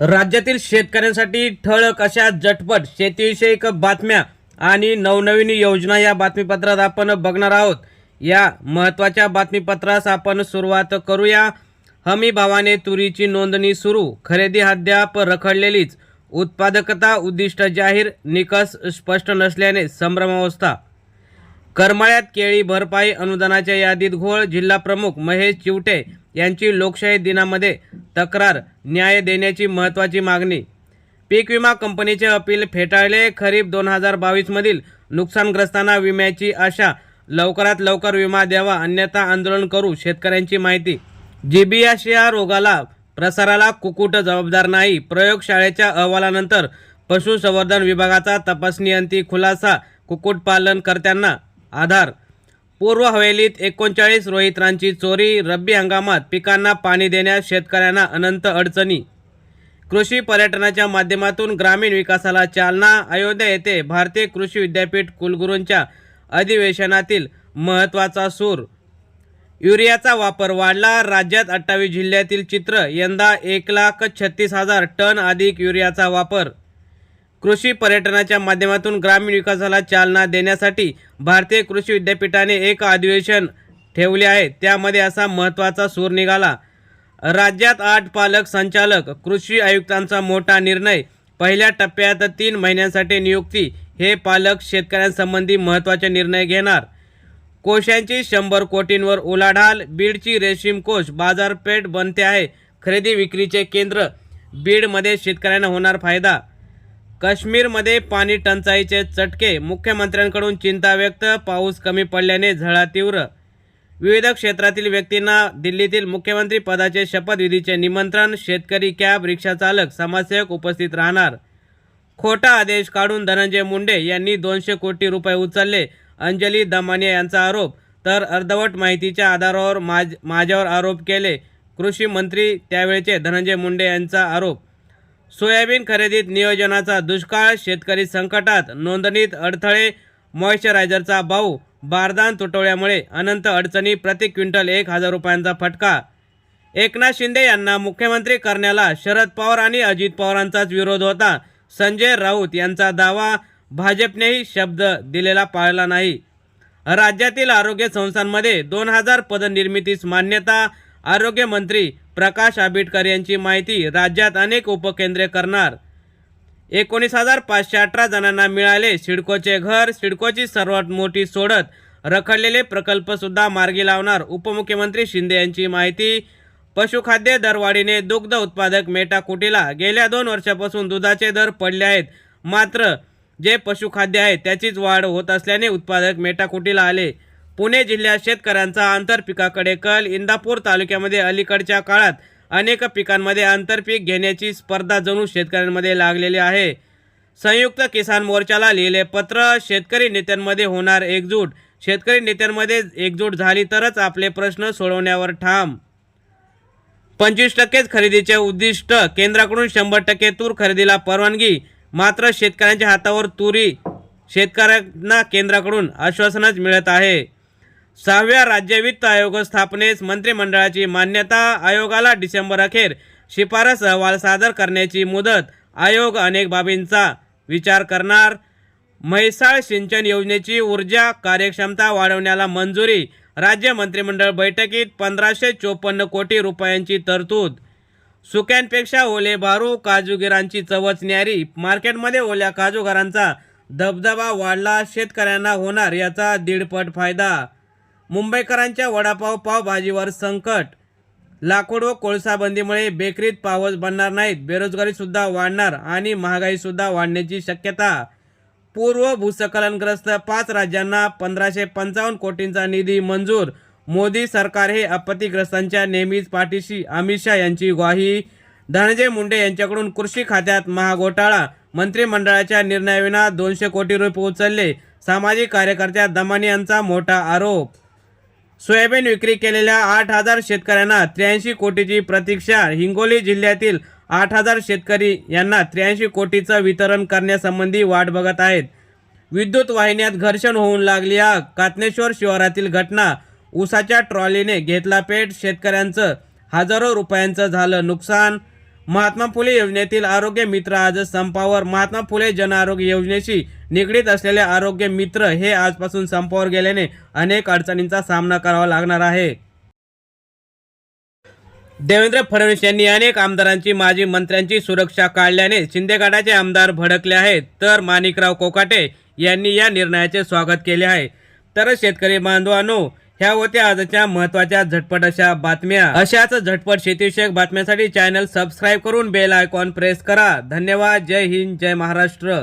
राज्यातील शेतकऱ्यांसाठी ठळक अशा झटपट शेतीविषयक बातम्या आणि नवनवीन योजना या बातमीपत्रात आपण बघणार आहोत. या महत्त्वाच्या बातमीपत्रास आपण सुरुवात करूया. हमी भावाने तुरीची नोंदणी सुरू. खरेदी अद्याप रखडलेलीच. उत्पादकता उद्दिष्ट जाहीर. निकष स्पष्ट नसल्याने संभ्रमावस्था करमाळ्यात केळी भरपाई अनुदानाच्या यादीत घोळ. जिल्हाप्रमुख महेश चिवटे यांची लोकशाही दिनामध्ये तक्रार न्याय देण्याची महत्त्वाची मागणी. पीक विमा कंपनीचे अपील फेटाळले. खरीप दोन हजार बावीसमधील नुकसानग्रस्तांना विम्याची आशा. लवकरात लवकर विमा द्यावा अन्यथा आंदोलन करू शेतकऱ्यांची माहिती. जिबियाशिया रोगाला प्रसाराला कुकुट जबाबदार नाही. प्रयोगशाळेच्या अहवालानंतर पशुसंवर्धन विभागाचा तपासणीअंती खुलासा कुक्कुटपालनकर्त्यांना आधार पूर्व हवेलीत एकोणचाळीस रोहित्रांची चोरी रब्बी हंगामात पिकांना पाणी देण्यास शेतकऱ्यांना अनंत अडचणी. कृषी पर्यटनाच्या माध्यमातून ग्रामीण विकासाला चालना अयोध्या येथे भारतीय कृषी विद्यापीठ कुलगुरूंच्या अधिवेशनातील महत्त्वाचा सूर. युरियाचा वापर वाढला राज्यात अठ्ठावीस जिल्ह्यातील चित्र यंदा एक लाख छत्तीस हजार टन अधिक युरियाचा वापर कृषी पर्यटनाच्या माध्यमातून ग्रामीण विकासाला चालना देण्यासाठी भारतीय कृषी विद्यापीठाने एक अधिवेशन ठेवले आहे. त्यामध्ये असा महत्त्वाचा सूर निघाला. राज्यात आठ पालक संचालक कृषी आयुक्तांचा मोठा निर्णय. पहिल्या टप्प्यात तीन महिन्यांसाठी नियुक्ती. हे पालक शेतकऱ्यांसंबंधी महत्त्वाचे निर्णय घेणार. कोशांची शंभर कोटींवर उलाढाल. बीडची रेशीम कोश बाजारपेठ बनते आहे. खरेदी विक्रीचे केंद्र. बीडमध्ये शेतकऱ्यांना होणार फायदा. काश्मीरमध्ये पाणी टंचाईचे चटके. मुख्यमंत्र्यांकडून चिंता व्यक्त. पाऊस कमी पडल्याने झळा तीव्र. विविध क्षेत्रातील व्यक्तींना दिल्लीतील मुख्यमंत्री पदाचे शपथविधीचे निमंत्रण. शेतकरी कॅब रिक्षाचालक समाजसेवक उपस्थित राहणार. खोटा आदेश काढून धनंजय मुंडे यांनी दोनशे कोटी रुपये उचलले. अंजली दमानिया यांचा आरोप. तर अर्धवट माहितीच्या आधारावर माझ माझ्यावर आरोप केले. कृषी मंत्री त्यावेळचे धनंजय मुंडे यांचा आरोप. सोयाबीन खरेदीत नियोजनाचा दुष्काळ शेतकरी संकटात नोंदणीत अडथळे मॉइश्चरायझरचा भाऊ बारदान तुटवल्यामुळे अनंत अडचणी प्रति क्विंटल एक हजार रुपयांचा फटका. एकनाथ शिंदे यांना मुख्यमंत्री करण्याला शरद पवार आणि अजित पवारांचाच विरोध होता. संजय राऊत यांचा दावा भाजपनेही शब्द दिलेला पाळला नाही. राज्यातील आरोग्य संस्थांमध्ये दोन हजार पदनिर्मितीस मान्यता आरोग्यमंत्री प्रकाश आंबेडकर यांची माहिती राज्यात अनेक उपकेंद्रे करणार. एकोणीस हजार पाचशे अठरा जणांना मिळाले सिडकोचे घर सिडकोची सर्वात मोठी सोडत रखडलेले प्रकल्पसुद्धा मार्गी लावणार. उपमुख्यमंत्री शिंदे यांची माहिती पशुखाद्य दरवाढीने दुग्ध उत्पादक मेटाकुटीला गेल्या दोन वर्षापासून दुधाचे दर पडले आहेत. मात्र जे पशुखाद्य आहे त्याचीच वाढ होत असल्याने उत्पादक मेटाकुटीला आले. पुणे जिल्ह्यात शेतकऱ्यांचा आंतरपिकाकडे कल. इंदापूर तालुक्यामध्ये अलीकडच्या काळात अनेक पिकांमध्ये आंतरपीक घेण्याची स्पर्धा जणू शेतकऱ्यांमध्ये लागलेली आहे. संयुक्त किसान मोर्चाला लिहिले पत्र. शेतकरी नेत्यांमध्ये होणार एकजूट. शेतकरी नेत्यांमध्ये एकजूट झाली तरच आपले प्रश्न सोडवण्यावर ठाम. पंचवीस टक्केच खरेदीचे उद्दिष्ट. केंद्राकडून शंभर टक्के तूर खरेदीला परवानगी. मात्र शेतकऱ्यांच्या हातावर तुरी. शेतकऱ्यांना केंद्राकडून आश्वासनच मिळत आहे. सहाव्या राज्य वित्त आयोग स्थापनेस मंत्रिमंडळाची मान्यता आयोगाला डिसेंबर अखेर शिफारस अहवाल सादर करण्याची मुदत आयोग अनेक बाबींचा विचार करणार. म्हैसाळ सिंचन योजनेची ऊर्जा कार्यक्षमता वाढवण्याला मंजुरी राज्य मंत्रिमंडळ बैठकीत पंधराशे चोपन्न कोटी रुपयांची तरतूद. सुक्यांपेक्षा ओले बारू काजूगिरांची चवच न्यारी मार्केटमध्ये ओल्या काजूगारांचा दबदबा वाढला शेतकऱ्यांना होणार याचा दीडपट फायदा मुंबईकरांच्या वडापाव पावभाजीवर संकट. लाकूड व कोळसा बंदीमुळे बेकरीत पावच बनणार नाहीत. बेरोजगारीसुद्धा वाढणार आणि महागाईसुद्धा वाढण्याची शक्यता. पूर्व भूस्खलनग्रस्त पाच राज्यांना पंधराशे पंचावन्न कोटींचा निधी मंजूर. मोदी सरकार हे आपत्तीग्रस्तांच्या नेहमीच पाठीशी. अमित शहा यांची ग्वाही. धनंजय मुंडे यांच्याकडून कृषी खात्यात महाघोटाळा. मंत्रिमंडळाच्या निर्णयाविना दोनशे कोटी रुपये उचलले. सामाजिक कार्यकर्त्या दमानी यांचा मोठा आरोप. सोयाबीन विक्री केलेल्या आठ हजार शेतकऱ्यांना त्र्याऐंशी कोटीची प्रतीक्षा. हिंगोली जिल्ह्यातील आठ हजार शेतकरी यांना त्र्याऐंशी कोटीचं वितरण करण्यासंबंधी वाट बघत आहेत. विद्युत वाहिन्यात घर्षण होऊन लागली आग. कातनेश्वर शिवारातील घटना. उसाच्या ट्रॉलीने घेतला पेट. शेतकऱ्यांचं हजारो रुपयांचं झालं नुकसान. महात्मा फुले योजनेतील आरोग्य मित्र आज संपावर. महात्मा फुले जन आरोग्य योजनेशी निगडीत असलेले आरोग्य मित्र हे आजपासून संपावर गेल्याने अनेक अडचणींचा सामना करावा लागणार आहे. देवेंद्र फडणवीस यांनी अनेक आमदारांची माजी मंत्र्यांची सुरक्षा काढल्याने शिंदेगडाचे आमदार भडकले आहेत. तर माणिकराव कोकाटे यांनी या निर्णयाचे स्वागत केले आहे. तर शेतकरी बांधवांनो ह्या होत्या आजच्या महत्त्वाच्या झटपट अशा बातम्या. अशाच झटपट शेतीविषयक बातम्यांसाठी चॅनल सबस्क्राईब करून बेल आयकॉन प्रेस करा. धन्यवाद. जय हिंद. जय महाराष्ट्र.